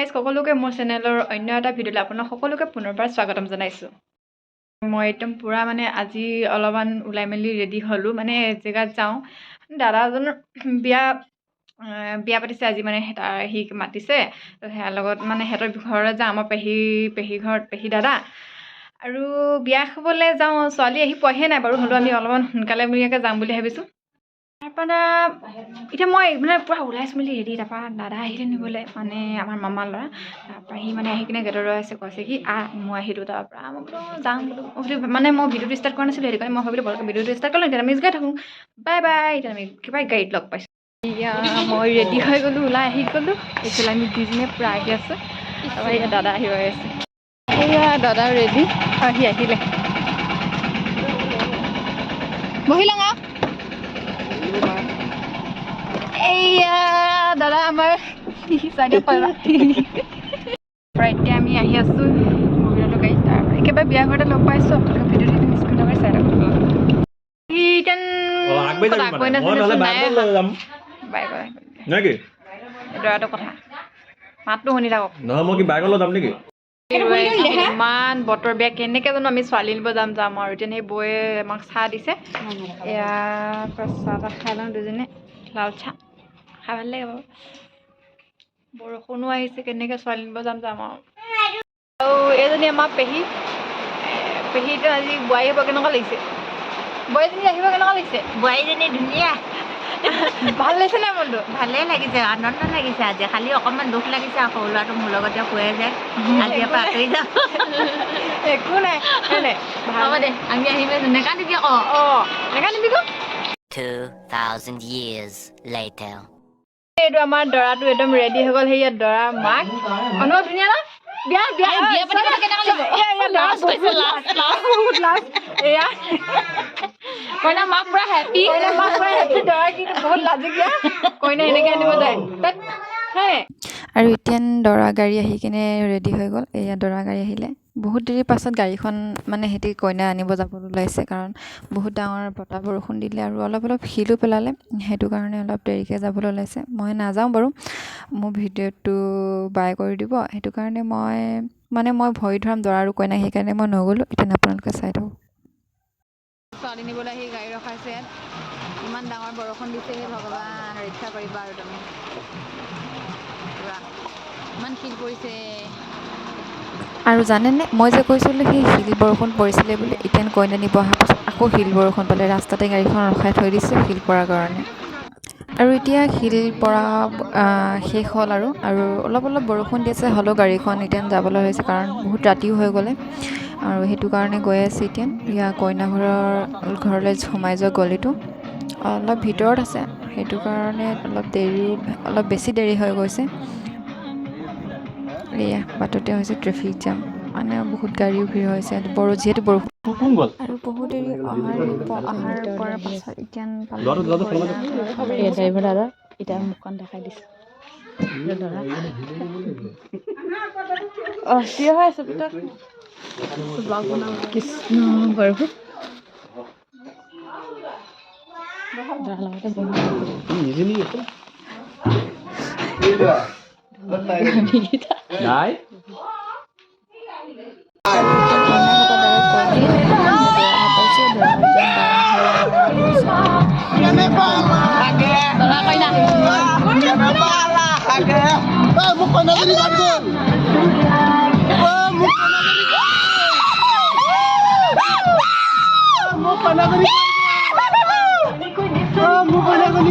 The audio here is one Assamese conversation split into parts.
গাইজ সকলোকে মোৰ চেনেলৰ অন্য এটা ভিডিঅ'লৈ আপোনাক সকলোকে পুনৰবাৰ স্বাগতম জনাইছোঁ। মই একদম পূৰা মানে আজি অলপমান ওলাই মেলি ৰেডি হ'লোঁ মানে জেগাত যাওঁ। দাদা এজনৰ বিয়া বিয়া পাতিছে আজি মানে তাৰ সি মাতিছে। সেয়াৰ লগত মানে সিহঁতৰ ঘৰলৈ যাওঁ আমাৰ পেহী পেহী ঘৰত পেহী দাদা। আৰু বিয়া খাবলৈ যাওঁ ছোৱালী আহি পোৱাহিয়ে নাই বাৰু হ'লেও আমি অলপমান সোনকালে মূৰীয়াকৈ যাম বুলি ভাবিছোঁ। এতিয়া মই মানে পূৰা ওলাইছোঁ মেলি ৰেডি তাৰপৰা দাদা আহিলে নিবলৈ মানে আমাৰ মামাৰ ল'ৰা। তাৰপৰা সি মানে আহি কিনে গেটত ৰৈ আছে কৈছে কি আহ মই আহিলোঁ তাৰপৰা। মই বোলো যাম বোলো। বোলো মানে মই ভিডিঅ'টো ষ্টাৰ্ট কৰা নাছিলোঁ সেইটো কাৰণে মই ভাবিলোঁ বৰকৈ ভিডিঅ'টো ষ্টাৰ্ট কৰিলোঁ এতিয়া আমি গৈ থাকোঁ। বাই বাই এতিয়া আমি কিবা গাড়ীত লগ পাইছোঁ। মই ৰেডি হৈ গ'লোঁ ওলাই আহি গ'লোঁ। এইফালে আমি দুইজনীয়ে পূৰা আহি আছোঁ। তাৰপৰা এতিয়া দাদা আহি ৰৈ আছে। এয়া দাদা ৰেডি আহি আহিলে। বহি লওঁ আৰু এইয়া দাদা আমাৰ চাইডে পালা পৰা এতিয়া আমি আহি আছোঁ মহিলাটো গাড়ীত তাৰপৰা একেবাৰে বিয়া ঘৰতে লগ পাইছোঁ আপোনালোকে ভিডিঅ'টো মিছ কৰি চাই থাকক কথা মাতটো শুনি থাকক নহয় মই কি বাইকত লৈ যাম নেকি ইমান বতৰ বেয়া কেনেকৈ জানো আমি ছোৱালী নিব যাম যাম আৰু এতিয়া সেই বৌয়ে আমাক চাহ দিছে এয়া পৰা চাহ তাহ খাই লওঁ দুজনী লাল চাহ খাই ভাল লাগে বাৰু বৰষুণো আহিছে কেনেকৈ ছোৱালী নিব যাম যাম আৰু। আৰু এইজনী আমাৰ পেহী। পেহীটো আজি বোৱাৰী আহিব কেনেকুৱা লাগিছে? বোৱাৰীজনী আহিব কেনেকুৱা লাগিছে? বোৱাৰীজনী ধুনীয়া। ভালো লাগিছে নাই মনটো? ভালেই লাগিছে আনন্দ লাগিছে আজি। খালি অকণমান দুখ লাগিছে আৰু সৰু ল'ৰাটো মোৰ লগতে শুৱে যে। আজিৰ পৰা আঁতৰি যাম একো নাই হ'ব দে আমি আহিমে নেকান্দিবি আকৌ অঁ। নেকান্দিবি ক। 2,000 years later. এইটো আমাৰ দৰাটো একদম ৰেডি হৈ গ'ল। সেয়া দৰা মাক অনুভৱ ধুনীয়া ন? বিয়া বিয়া বিয়া? এয়া, কইনা মাক পুৰা হেপী কইনা মাক পুৰা happy, দৰা কিন্তু বহুত লাজুকীয়া। কইনা এনেকে আনিব যায়। তাত হে। আৰু এতিয়া দৰা গাড়ী আহি কিনে ৰেডি হৈ গ'ল। এয়া দৰা গাড়ী আহিলে। বহুত দেৰিৰ পাছত গাড়ীখন মানে সিহঁতি কইনা আনিব যাবলৈ ওলাইছে কাৰণ বহুত ডাঙৰ বতাহ বৰষুণ দিলে আৰু অলপ অলপ শিলো পেলালে সেইটো কাৰণে অলপ দেৰিকৈ যাবলৈ ওলাইছে। মই নাযাওঁ বাৰু মোৰ ভিডিঅ'টো বাই কৰি দিব সেইটো কাৰণে মই মানে মই ভৰি ধৰাম দৰা আৰু কইনা সেইকাৰণে মই নগ'লোঁ এতিয়া আপোনালোকে চাই থাকক ছোৱালী নিবলৈ আহি গাড়ী ৰখাইছে ইমান ডাঙৰ বৰষুণ দিছে হে ভগৱান ৰক্ষা কৰিবা আৰু তুমি। ইমান শিল পৰিছে আৰু জানেনে মই যে কৈছিলোঁ সেই শিল বৰষুণ পৰিছিলে বুলি এতিয়া কইনা নিব অহাৰ পাছত আকৌ শিল বৰষুণ পালে ৰাস্তাতে গাড়ীখন ৰখাই থৈ দিছে শিল পৰাৰ কাৰণে। আৰু এতিয়া শিল পৰা শেষ হ'ল আৰু আৰু অলপ অলপ বৰষুণ দি আছে হ'লেও গাড়ীখন এতিয়া যাবলৈ হৈছে কাৰণ বহুত ৰাতিও হৈ গ'লে। আৰু সেইটো কাৰণে গৈ আছে এতিয়া ইয়াৰ কইনা ঘৰৰ ঘৰলৈ সোমাই যোৱা গলিটো। অলপ ভিতৰত আছে সেইটো কাৰণে অলপ দেৰিও অলপ বেছি দেৰি হৈ গৈছে। এয়া বাটতে হৈছে ট্ৰেফিক জাম মানে বহুত গাড়ীও ভিৰ হৈছে বৰ যিহেতু বৰষুণ। আৰু বহু দেৰি অহাৰ অহাৰ পৰা পাছত এই ড্ৰাইভাৰ দাদা এতিয়া মুখখন দেখাই দিছে। অঁ থিয় হৈ আছে কৃষ্ণ বাৰু Nay? Bukan ada di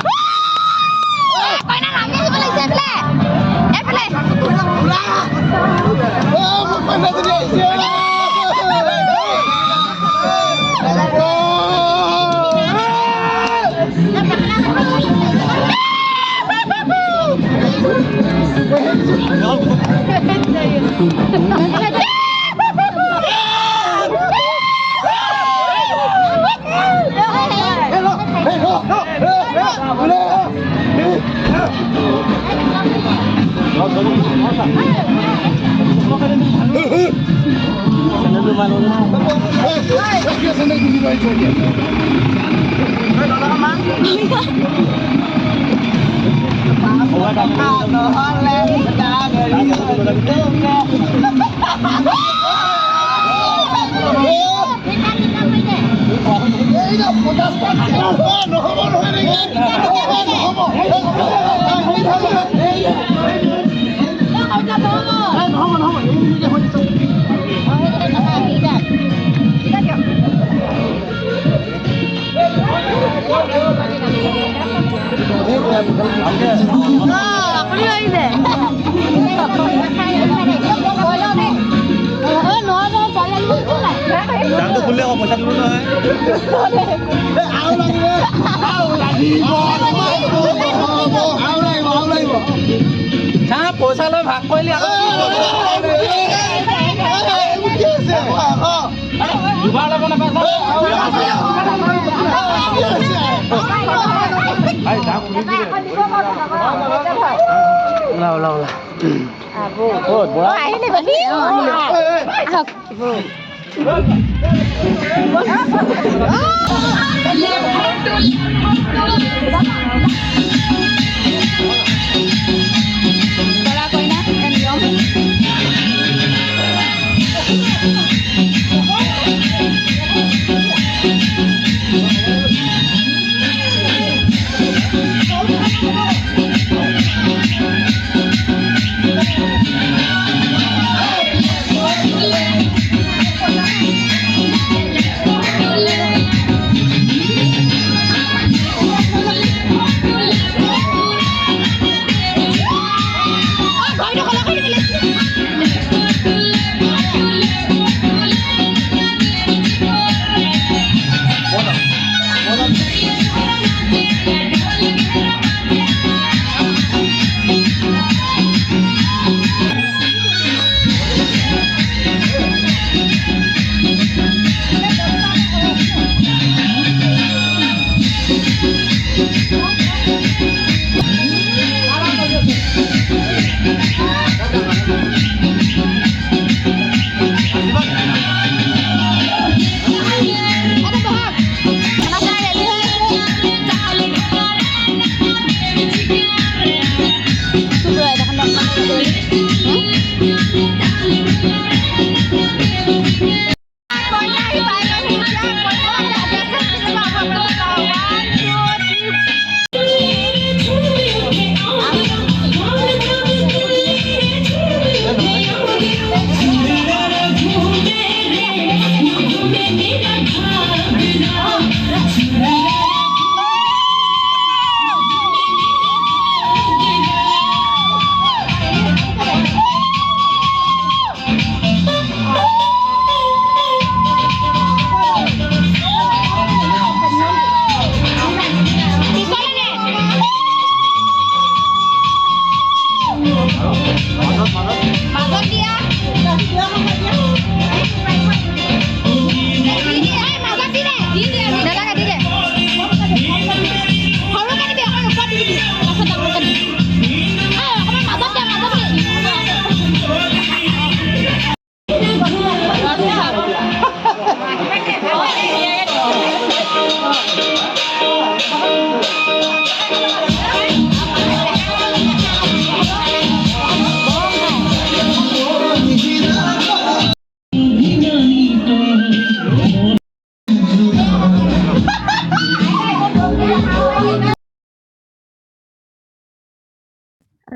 নহ'ব নহয় নেকি নহ'ব নহ'ব Chẳng được leo vào chân luôn đấy. Áo lạnh áo lạnh đi. Áo lạnh đi. Áo lạnh đi. পইচা লৈ ভাগ কৰিলি আকৌ দুবাৰ ল'ব নাপাইছা ওলা ওলা ওলা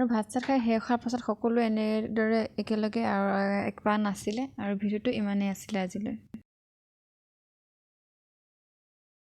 আৰু ভাত চাত খাই শেষ হোৱাৰ পাছত সকলোৱে এনেদৰে একেলগে আৰু একবাৰ নাছিলে আৰু ভিডিঅ'টো ইমানেই আছিলে আজিলৈ।